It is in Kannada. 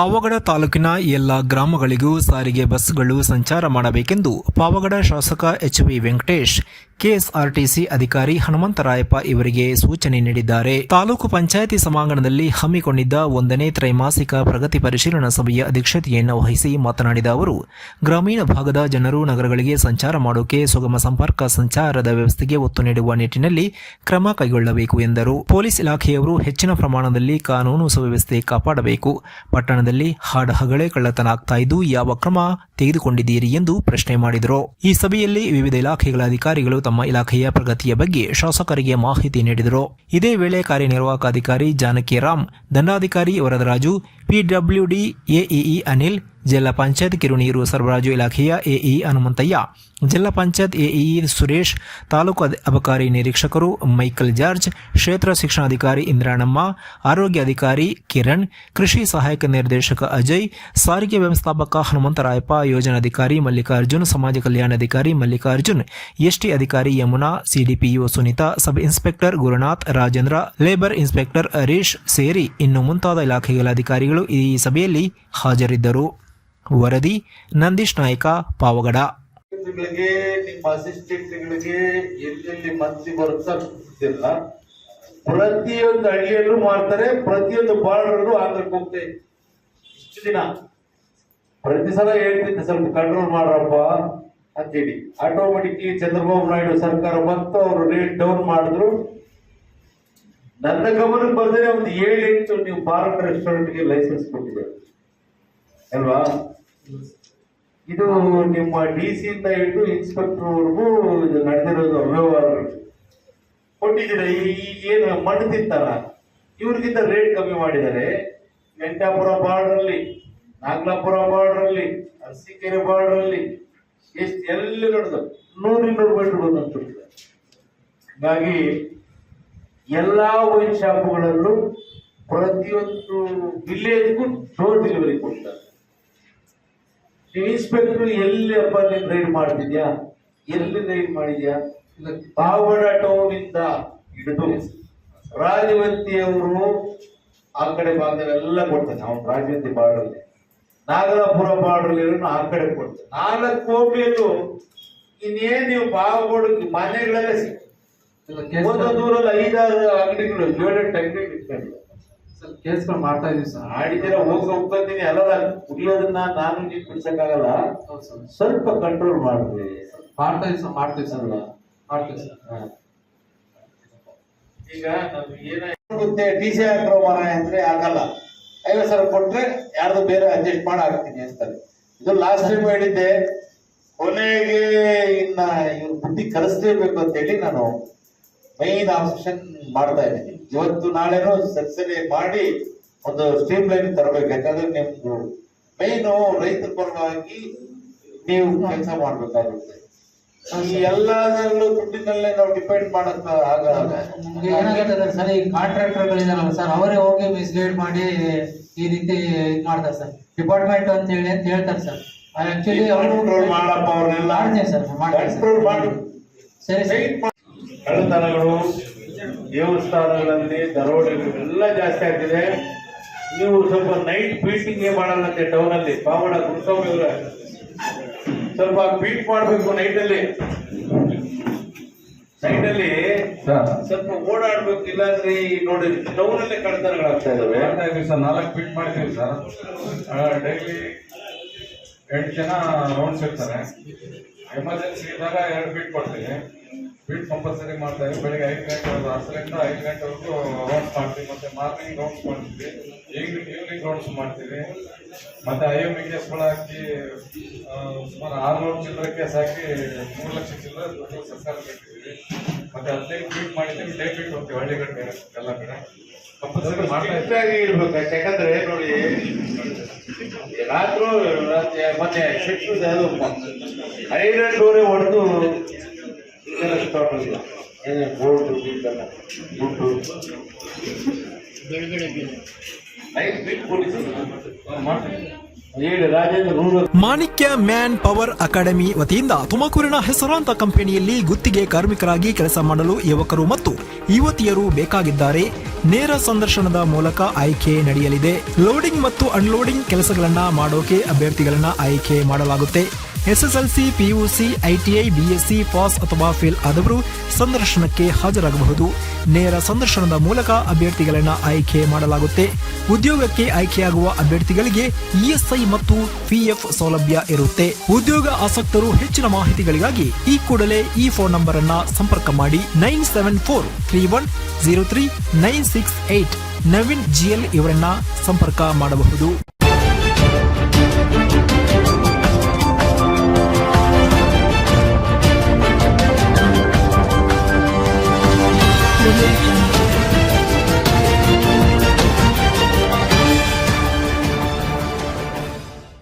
ಪಾವಗಡ ತಾಲೂಕಿನ ಎಲ್ಲ ಗ್ರಾಮಗಳಿಗೂ ಸಾರಿಗೆ ಬಸ್ಗಳು ಸಂಚಾರ ಮಾಡಬೇಕೆಂದು ಪಾವಗಡ ಶಾಸಕ ಎಚ್ ವಿ ವೆಂಕಟೇಶ್ ಕೆಎಸ್ಆರ್ಟಿಸಿ ಅಧಿಕಾರಿ ಹನುಮಂತರಾಯಪ್ಪ ಇವರಿಗೆ ಸೂಚನೆ ನೀಡಿದ್ದಾರೆ. ತಾಲೂಕು ಪಂಚಾಯಿತಿ ಸಭಾಂಗಣದಲ್ಲಿ ಹಮ್ಮಿಕೊಂಡಿದ್ದ ಒಂದನೇ ತ್ರೈಮಾಸಿಕ ಪ್ರಗತಿ ಪರಿಶೀಲನಾ ಸಭೆಯ ಅಧ್ಯಕ್ಷತೆಯನ್ನು ವಹಿಸಿ ಮಾತನಾಡಿದ ಅವರು, ಗ್ರಾಮೀಣ ಭಾಗದ ಜನರು ನಗರಗಳಿಗೆ ಸಂಚಾರ ಮಾಡೋಕೆ ಸುಗಮ ಸಂಪರ್ಕ ಸಂಚಾರದ ವ್ಯವಸ್ಥೆಗೆ ಒತ್ತು ನೀಡುವ ನಿಟ್ಟಿನಲ್ಲಿ ಕ್ರಮ ಕೈಗೊಳ್ಳಬೇಕು ಎಂದರು. ಪೊಲೀಸ್ ಇಲಾಖೆಯವರು ಹೆಚ್ಚಿನ ಪ್ರಮಾಣದಲ್ಲಿ ಕಾನೂನು ಸುವ್ಯವಸ್ಥೆ ಕಾಪಾಡಬೇಕು. ಪಟ್ಟಣದಲ್ಲಿ ಹಾಡ ಹಗಳೆ ಕಳ್ಳತನ ಆಗ್ತಾ ಇದ್ದು, ಯಾವ ಕ್ರಮ ತೆಗೆದುಕೊಂಡಿದ್ದೀರಿ ಎಂದು ಪ್ರಶ್ನೆ ಮಾಡಿದರು. ಈ ಸಭೆಯಲ್ಲಿ ವಿವಿಧ ಇಲಾಖೆಗಳ ಅಧಿಕಾರಿಗಳು ತಮ್ಮ ಇಲಾಖೆಯ ಪ್ರಗತಿಯ ಬಗ್ಗೆ ಶಾಸಕರಿಗೆ ಮಾಹಿತಿ ನೀಡಿದರು. ಇದೇ ವೇಳೆ ಕಾರ್ಯನಿರ್ವಾಹಕ ಅಧಿಕಾರಿ ಜಾನಕಿ ರಾಮ್, ದಂಡಾಧಿಕಾರಿ ವರದರಾಜು ಪಿಡಬ್ಲ್ಯೂಡಿ ಎಇಇ ಅನಿಲ್ ಜಿಲ್ಲಾ ಪಂಚಾಯತ್ ಕಿರುನೀರು ಸರಬರಾಜು ಇಲಾಖೆಯ ಎಇ ಹನುಮಂತಯ್ಯ, ಜಿಲ್ಲಾ ಪಂಚಾಯತ್ ಎಇ ಸುರೇಶ್, ತಾಲೂಕು ಅಬಕಾರಿ ನಿರೀಕ್ಷಕರು ಮೈಕಲ್ ಜಾರ್ಜ್, ಕ್ಷೇತ್ರ ಶಿಕ್ಷಣಾಧಿಕಾರಿ ಇಂದ್ರಾಣಮ್ಮ, ಆರೋಗ್ಯ ಅಧಿಕಾರಿ ಕಿರಣ್, ಕೃಷಿ ಸಹಾಯಕ ನಿರ್ದೇಶಕ ಅಜಯ್, ಸಾರಿಗೆ ವ್ಯವಸ್ಥಾಪಕ ಹನುಮಂತರಾಯಪ್ಪ, ಯೋಜನಾಧಿಕಾರಿ ಮಲ್ಲಿಕಾರ್ಜುನ್, ಸಮಾಜ ಕಲ್ಯಾಣಾಧಿಕಾರಿ ಮಲ್ಲಿಕಾರ್ಜುನ್, ಎಸ್ಟಿ ಅಧಿಕಾರಿ Yamuna CDPO Sunita, sub inspector Gurunath, Rajendra, labour inspector Harish ಸೇರಿ ಇನ್ನು ಮುಂತಾದ ಇಲಾಖೆಗಳ ಅಧಿಕಾರಿಗಳು ಈ ಸಭೆಯಲ್ಲಿ ಹಾಜರಿದ್ದರು. ವರದಿ, ನಂದೀಶ್ ನಾಯ್ಕ, ಪಾವಗಡ. ಗಳಿಗೆ ನಿಮ್ಮ ಅಸಿಸ್ಟೆಂಟ್ಗಳಿಗೆ ಎಲ್ಲೆಲ್ಲಿ ಮಂತ್ರಿ ಬರುತ್ತಾ ಗೊತ್ತಿಲ್ಲ ಪ್ರತಿಯೊಂದು ಹಳ್ಳಿಯಲ್ಲೂ ಮಾಡ್ತಾರೆ, ಪ್ರತಿಯೊಂದು ಬಾರ್ಡರ್ ಆಂಧ್ರಕ್ಕೆ ಹೋಗ್ತೇವೆ. ಇಷ್ಟು ದಿನ. ಪ್ರತಿ ಸಲ ಹೇಳ್ತಿದ್ದೆ, ಸ್ವಲ್ಪ ಕಂಟ್ರೋಲ್ ಮಾಡ್ರಪ್ಪ ಅಂತೇಳಿ ಆಟೋಮೆಟಿಕ್ಲಿ ಚಂದ್ರಬಾಬು ನಾಯ್ಡು ಸರ್ಕಾರ ಬಂತು, ಅವರು ರೇಟ್ ಡೌನ್ ಮಾಡಿದ್ರು. ನನ್ನ ಗಮನಕ್ಕೆ ಬಂದರೆ ಒಂದು ಏಳೆಂಟು ನೀವು ಭಾರತ ರೆಸ್ಟೋರೆಂಟ್ಗೆ ಲೈಸೆನ್ಸ್ ಕೊಟ್ಟಿದ್ದಾರೆ. ಅಲ್ವಾ? ಇದು ನಿಮ್ಮ ಡಿ ಸಿ ಇಂದ ಹಿಡಿದು ಇನ್ಸ್ಪೆಕ್ಟರ್ ವರ್ಗೂ ಇದು ನಡೆದಿರೋದು ಅವ್ಯವಹಾರಗಳು. ಕೊಟ್ಟಿದ್ದೀರ? ಏನು ಮಣ್ಣು ತಿಂತಾರ? ಇವ್ರಿಗಿಂತ ರೇಟ್ ಕಮ್ಮಿ ಮಾಡಿದ್ದಾರೆ. ವೆಂಕಟಾಪುರ ಬಾರ್ಡರ್ ಅಲ್ಲಿ ನಾಗಲಾಪುರ ಬಾರ್ಡರ್ ಅಲ್ಲಿ ಅರಸೀಕೆರೆ ಬಾರ್ಡರ್ ಅಲ್ಲಿ ಎಷ್ಟು ಎಲ್ಲಿ ನಡೆದು ನೂರು ಇನ್ನೂರು ಮೀಟರ್ ಬಂದಂತ ಹಾಗಾಗಿ ಎಲ್ಲಾ ವೈನ್ ಶಾಪ್ಗಳಲ್ಲೂ ಪ್ರತಿಯೊಂದು ವಿಲೇಜ್ಗೂ ಡೋರ್ ಡೆಲಿವರಿ ಕೊಡ್ತಾರೆ. ಇನ್ಸ್ಪೆಕ್ಟರ್ ಎಲ್ಲಿ ಅಪ್ಪ ನೀನ್ ರೈಡ್ ಮಾಡ್ತಿದ್ಯಾ? ಎಲ್ಲಿ ರೈಡ್ ಮಾಡಿದ್ಯಾ? ಪಾವಡ ಟೌನ್ ಇಂದ ಹಿಡಿದು ರಾಜವಂತಿ ಅವರು ಆ ಕಡೆ ಭಾಗದಲ್ಲೆಲ್ಲ ಕೊಡ್ತಾನೆ ಅವನು ರಾಜವಂತಿ ಬಾರ್ಡರ್ ನಾಗರಾಪುರ ನಾಗಲಾಪುರ ಬಾರ್ಡರ್ ಆ ಕಡೆ ಕೊಡ್ತಾನೆ ನಾಲ್ಕು ಹೋಗ್ಬೇಕು ಇನ್ನೇನ್ ನೀವು ಪಾವಗಡ ಮನೆಗಳಲ್ಲೇ ಸಿಕ್ ಒಂದೊಂದು ಊರಲ್ಲಿ ಐದಾರು ಅಂಗಡಿಗಳು ಏಳೆಂಟು ಅಂಗಡಿ ಇಟ್ಕೊಂಡಿಲ್ಲ ಕೇಸ್ಗಳು ಮಾಡ್ತಾ ಇದೀವಿ ಸರ್. ಮಾಡಿದಿರ ಹೋಗಿ ಹೋಗ್ಬಂದಿನಿ ಎಲ್ಲ ಕುಡಿಯೋದನ್ನ ನಾನು ನೀವು ಬಿಡ್ಸಕ್ಕಾಗಲ್ಲ ಹೌದು ಸರ್. ಸ್ವಲ್ಪ ಕಂಟ್ರೋಲ್ ಮಾಡ್ರಿ. ಮಾಡ್ತಾ ಇದೀವಿ ಸರ್ ಮಾಡ್ತೀವಿ ಸರ್. ಮಾಡ್ತೀವಿ ಸರ್. ಈಗ ನಾವು ಏನಾಗುತ್ತೆ ಟಿ ಸಿ ಹಾಕ್ರೋ ಮರ ಅಂದ್ರೆ ಆಗಲ್ಲ. ಐವತ್ತು ಸಾವಿರ ಕೊಟ್ರೆ ಯಾರ್ದು ಬೇರೆ ಅಡ್ಜಸ್ಟ್ ಮಾಡಿ ಹಾಕ್ತೀನಿ ಅಂತಾರೆ ಇದು ಲಾಸ್ಟ್ ಟೈಮ್ ಹೇಳಿದ್ದೆ. ಕೊನೆಗೆ ಇನ್ನ ಇವ್ರ ಬುದ್ಧಿ ಕಲಿಸ್ಲೇಬೇಕು ಅಂತ ಹೇಳಿ ನಾನು ಮೈನ್ ಆಪ್ಷನ್ ಮಾಡ್ತಾ ಇದ್ದೀನಿ. ಇವತ್ತು ನಾಳೆನೂ ಸಕ್ಸರಿ ಮಾಡಿ ಒಂದು ಸ್ಟ್ರೀಮ್ ಲೈನ್ ತರಬೇಕು. ಯಾಕಂದ್ರೆ ನಿಮ್ದು ಮೇನ್ ರೈತರ ಪರವಾಗಿ ನೀವು ಕೆಲಸ ಮಾಡ್ಬೇಕಾಗುತ್ತೆ. ಈ ಎಲ್ಲದರಲ್ಲೂ ದುಡ್ಡಿನಲ್ಲೇ ನಾವು ಡಿಪೆಂಡ್ ಮಾಡಕ್ ಆಗಲ್ಲ. ಏನಾಗುತ್ತೆ ಸರ್. ಈ ಕಾಂಟ್ರಾಕ್ಟರ್ಗಳಿದಾರಲ್ಲ ಸರ್ ಅವರೇ ಹೋಗಿ ಮಿಸ್ಗೈಡ್ ಮಾಡಿ ಈ ರೀತಿ ಇದ್ ಮಾಡ್ತಾರೆ ಸರ್. ಡಿಪಾರ್ಟ್ಮೆಂಟ್ ಅಂತ ಹೇಳಿ ಅಂತ ಹೇಳ್ತಾರೆ ಸರ್. ಆಕ್ಚುಲಿ ಅವರು ಮಾಡಪ್ಪ ಅವ್ರನ್ನೆಲ್ಲ. ಮಾಡ್ತೀನಿ ಸರ್ ಮಾಡ್ತೀನಿ ಮಾಡಿ. ಸರಿ. ಕಳ್ಳತನಗಳು ದೇವಸ್ಥಾನಗಳಲ್ಲಿ ದರೋಡೆಗಳು ಎಲ್ಲ ಜಾಸ್ತಿ ಆಗ್ತಿದೆ. ನೀವು ಸ್ವಲ್ಪ ನೈಟ್ ಬೀಟಿಂಗ್ ಮಾಡಲ್ಲಂತೆ ಟೌನ್ ಅಲ್ಲಿ. ಪಾವಡ ಗುರುಸ್ವಾಮಿ ಅವರ ಸ್ವಲ್ಪ ಬೀಟ್ ಮಾಡಬೇಕು ನೈಟ್ ಅಲ್ಲಿ. ನೈಟ್ ಅಲ್ಲಿ ಸ್ವಲ್ಪ ಓಡಾಡ್ಬೇಕು ಇಲ್ಲಾಂದ್ರೆ ಈ ನೋಡಿ ಟೌನ್ ಅಲ್ಲಿ ಕಳ್ಳತನಗಳಾಗ್ತಾ ಇದಾವೆ. ಸರ್ ನಾಲ್ಕು ಬೀಟ್ ಮಾಡ್ತೀವಿ ಸರ್. ಡೈಲಿ ಎಂಟು ಜನ ರೌಂಡ್ಸ್ ಇರ್ತಾರೆ. ಎಮರ್ಜೆನ್ಸಿ ಇದ್ದಾಗ ಎರಡು ಬೀಟ್ ಕೊಡ್ತೀವಿ. ಫೀಟ್ ಕಂಪಲ್ಸರಿ ಮಾಡ್ತಾ ಇದ್ದೀವಿ ಬೆಳಿಗ್ಗೆ ಐದು ಗಂಟೆ ಹತ್ತರಿಂದ ಐದು ಗಂಟೆವರೆಗೂ ರೌಂಡ್ಸ್ ಮಾಡ್ತೀವಿ. ಮತ್ತೆ ಮಾರ್ನಿಂಗ್ ರೌಂಡ್ಸ್ ಮಾಡ್ತೀವಿ. ಈವ್ನಿಂಗ್ ಈವ್ನಿಂಗ್ ರೌಂಡ್ಸ್ ಮಾಡ್ತೀವಿ. ಮತ್ತೆ ಐ ಎಂ ಕೇಸ್ಗಳು ಹಾಕಿ ಸುಮಾರು ಆರುನೂರು ಚಿಲ್ಲರೆ ಕೇಸ್ ಹಾಕಿ ಮೂರು ಲಕ್ಷ ಚಿಲ್ಲರೆ ದುಡ್ಡು ಸರ್ಕಾರ ಕಟ್ಟಿದ್ದೀವಿ. ಮತ್ತೆ ಹದಿನೈದು ಫೀಟ್ ಮಾಡಿದ್ದೀವಿ. ಡೇ ಫೀಟ್ ಹೋಗ್ತೀವಿ ಹಳ್ಳಿಗಡೆ ಎಲ್ಲ ಕಡೆ. ಕಂಪಲ್ಸರಿ ಮಾಡ್ತಾ ಇರ್ಬೇಕು ಯಾಕಂದ್ರೆ ನೋಡಿ ರಾತ್ರು ಮತ್ತೆ ಐದು ಅದು ಐರನ್ ಡೋರೆ ಹೊಡೆದು ದುಡ್ಡು. ಮಾಣಿಕ್ಯ ಮ್ಯಾನ್ ಪವರ್ ಅಕಾಡೆಮಿ ವತಿಯಿಂದ ತುಮಕೂರಿನ ಹೆಸರಾಂತ ಕಂಪನಿಯಲ್ಲಿ ಗುತ್ತಿಗೆ ಕಾರ್ಮಿಕರಾಗಿ ಕೆಲಸ ಮಾಡಲು ಯುವಕರು ಮತ್ತು ಯುವತಿಯರು ಬೇಕಾಗಿದ್ದಾರೆ. ನೇರ ಸಂದರ್ಶನದ ಮೂಲಕ ಆಯ್ಕೆ ನಡೆಯಲಿದೆ. ಲೋಡಿಂಗ್ ಮತ್ತು ಅನ್ಲೋಡಿಂಗ್ ಕೆಲಸಗಳನ್ನ ಮಾಡೋಕೆ ಅಭ್ಯರ್ಥಿಗಳನ್ನ ಆಯ್ಕೆ ಮಾಡಲಾಗುತ್ತೆ. SSLC PUC ITI BSc pass ಅಥವಾ ಫೇಲ್ ಆದವರು ಸಂದರ್ಶನಕ್ಕೆ ಹಾಜರಾಗಬಹುದು. ನೇರ ಸಂದರ್ಶನದ ಮೂಲಕ ಅಭ್ಯರ್ಥಿಗಳನ್ನ ಆಯ್ಕೆ ಮಾಡಲಾಗುತ್ತೆ. ಉದ್ಯೋಗಕ್ಕೆ ಆಯ್ಕೆಯಾಗುವ ಅಭ್ಯರ್ಥಿಗಳಿಗೆ ಇಎಸ್ಐ ಮತ್ತು ಪಿಎಫ್ ಸೌಲಭ್ಯ ಇರುತ್ತೆ. ಉದ್ಯೋಗ ಆಸಕ್ತರು ಹೆಚ್ಚಿನ ಮಾಹಿತಿಗಳಿಗಾಗಿ ಈ ಕೂಡಲೇ ಈ ಫೋನ್ ನಂಬರ್ ಅನ್ನ ಸಂಪರ್ಕ ಮಾಡಿ nine seven four three one zero three nine six eight Naveen GL ಇವರನ್ನ ಸಂಪರ್ಕ ಮಾಡಬಹುದು